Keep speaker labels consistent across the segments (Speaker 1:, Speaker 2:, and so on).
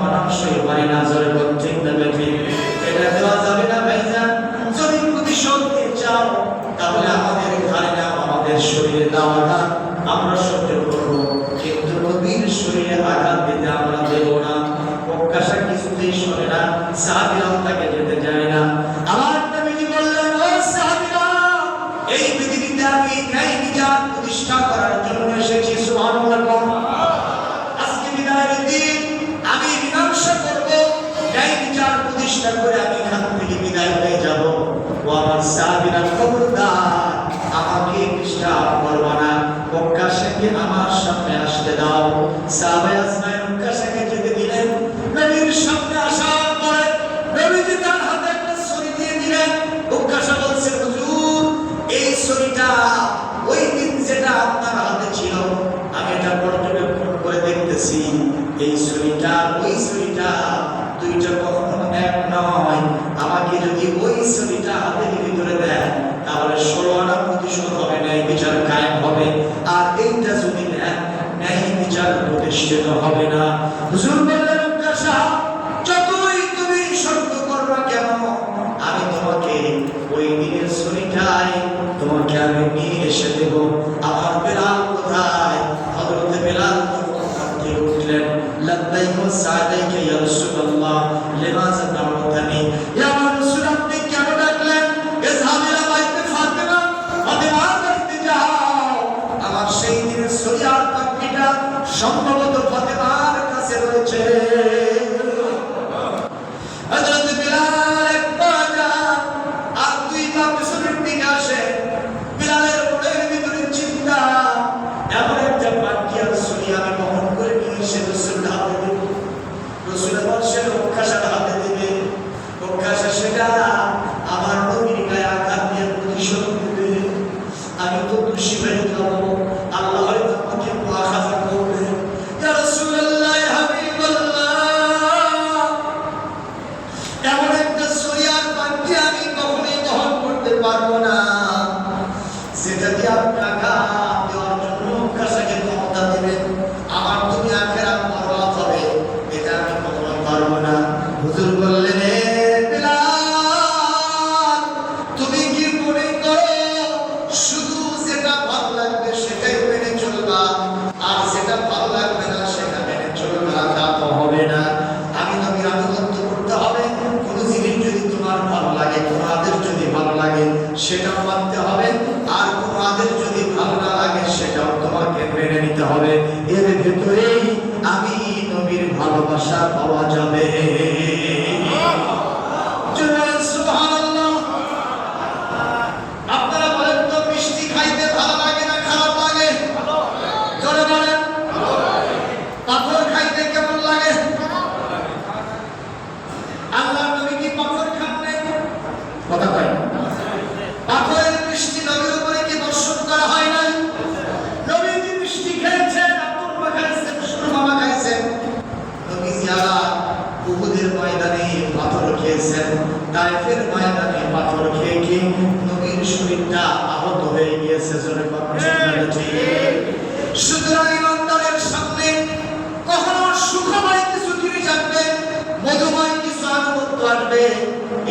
Speaker 1: I'm so your body knows what it will take them between. চিকিৎসা করে আমি এখান থেকে বিদায় হয়ে যাব। ও আমার সাহাবিরা খবরদার আমাকে খ্রিস্টান করবা না প্রকাশ্যকে আমার সামনে আসতে দাও। সাহাবায়া 心配事だと思う。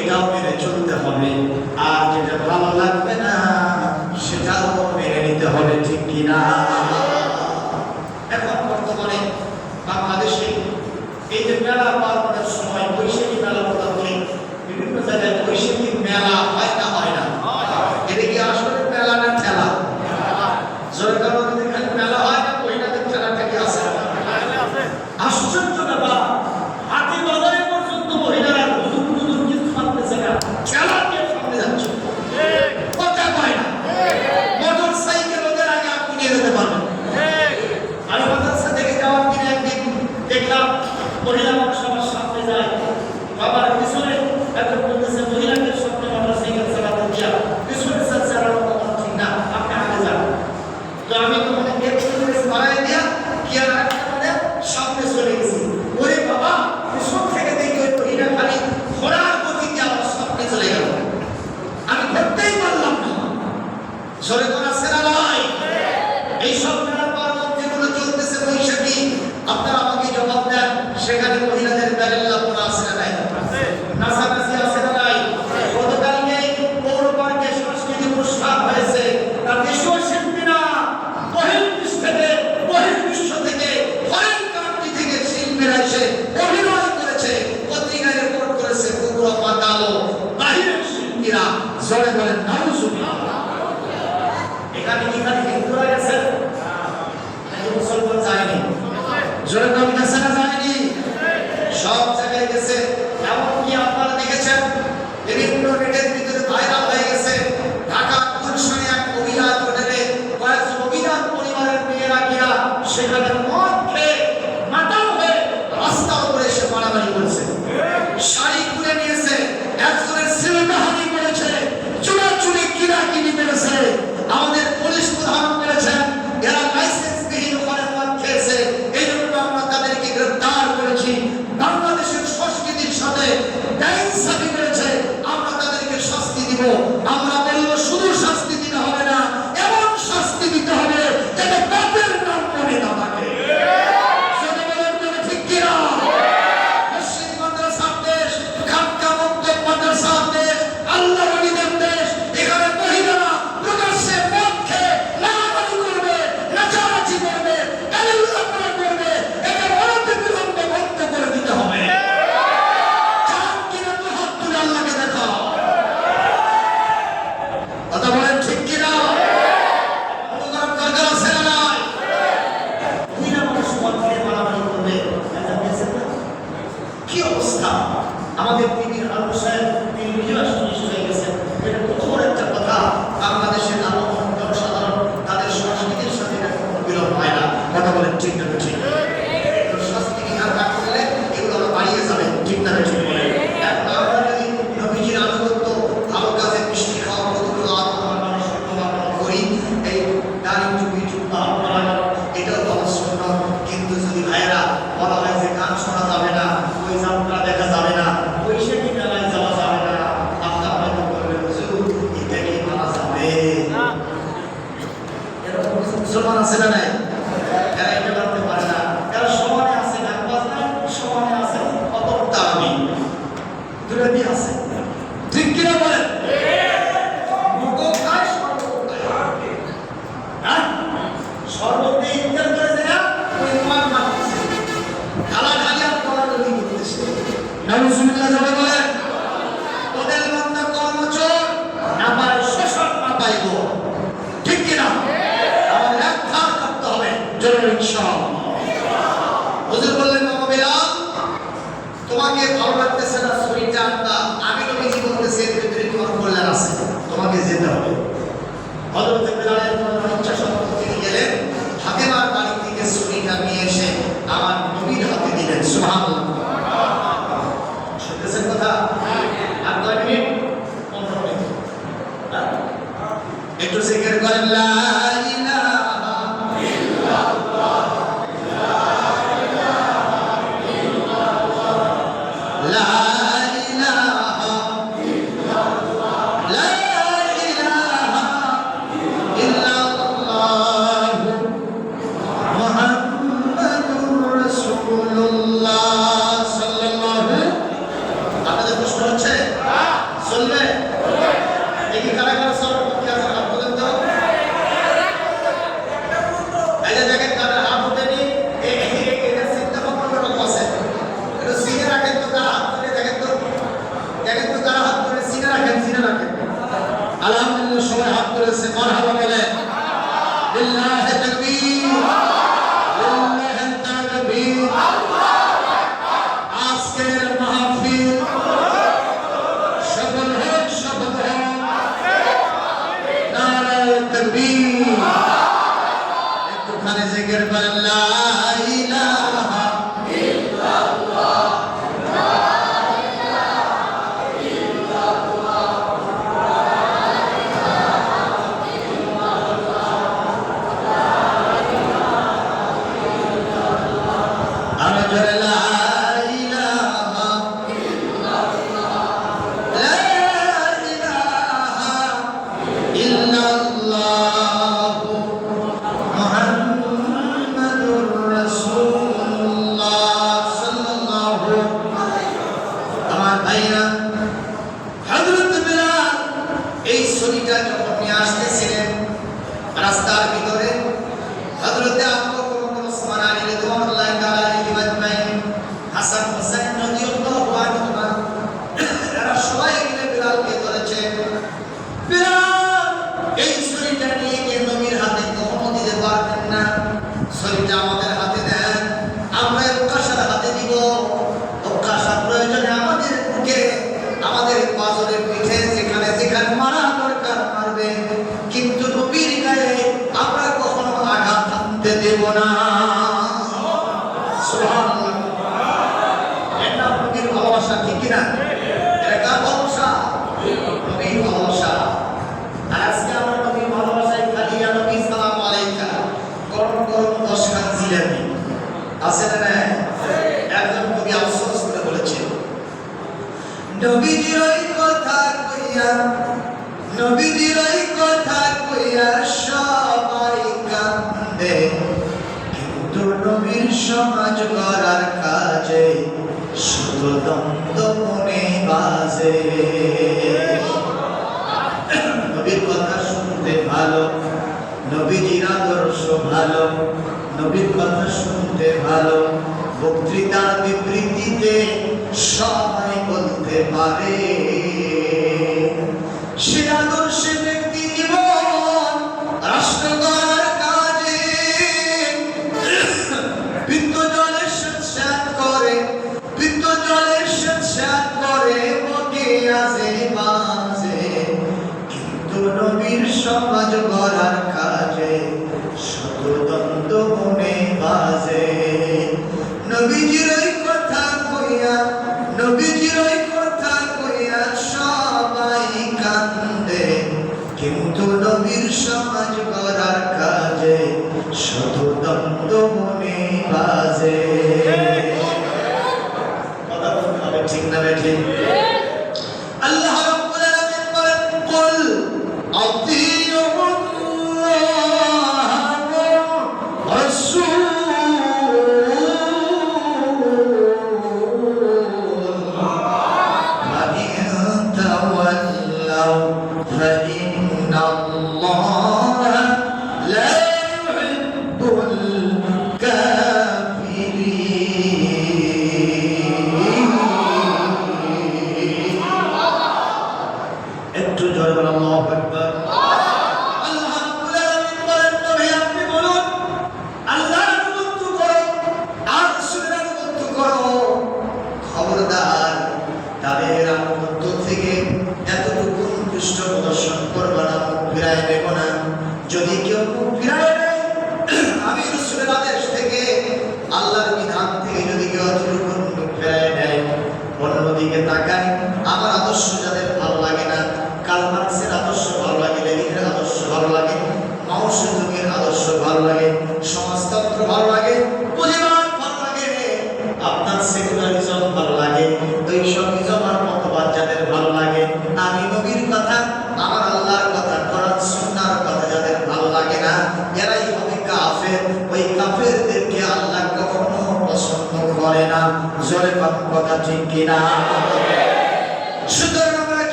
Speaker 1: এটাও মেনে চলতে হবে। আর যেটা ভালো লাগবে না, সেটাও মেনে নিতে হবে, ঠিক কিনা? কিনা জোরে বলেন নাউজুবিল্লাহ এখানে কি খালি? la tarde দেব নবীর সমাজ করার কাজে শুধু মনে বাজে। নবীর কথা শুনতে ভালো, নবীজির আদর্শ ভালো, নবীর কথা শুনতে ভালো, বক্তৃতার বিবৃতিতে সবাই বলতে পারে। সে আদর্শে নবীর সমাজ করার কাজে শতদন্ত মনে বাজে। নবীজির কথা কইয়া, নবীজির কথা কইয়া সবাই কান্দে। কিন্তু নবীর সমাজ করার কাজে শতদন্ত মনে বাজে। কথা ঠিক না, ঠিক? dikatakan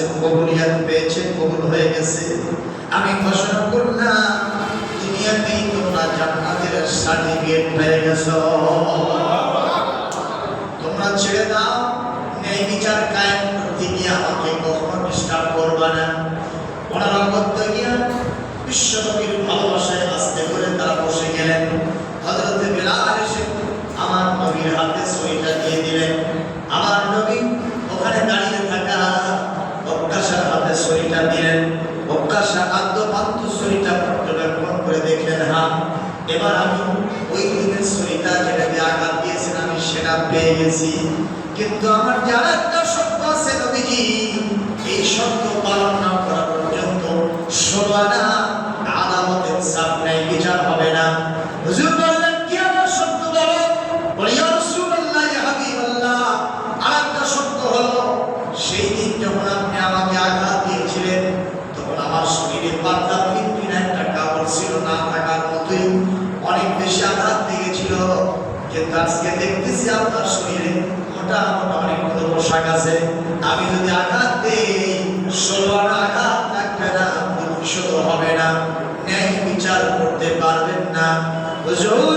Speaker 1: আছে কবুলিয়াত পেয়েছে, কবুল হয়ে গেছে। আমি ঘোষণা করলাম, দুনিয়াতেই তোমরা জান্নাতের সার্টিফিকেট পেয়ে গেছো। তোমরা ছেড়ে দাও, ন্যায় বিচার কায়েম করতে গিয়ে আমাকে কখনো ডিস্টার্ব করবে না। ওনারা করতে গিয়ে বিশ্বকবির ভালোবাসায় আসতে করে তারা বসে গেলেন। হজরতে বেলা এসে আমার নবীর হাতে এবার আমি ওই দিনের সহিতা যেটা ব্যাগ আপিয়েছিলাম আমি সেটা পেয়ে গেছি কিন্তু আমার যারা দেখতেছি আপনার শরীরে মোটা মোটা অনেক পোশাক আছে। আমি যদি আঘাত দিই, ষোলো আঘাত থাকবে না দুশো হবে না। ন্যায় বিচার করতে পারবেন না। বুঝুন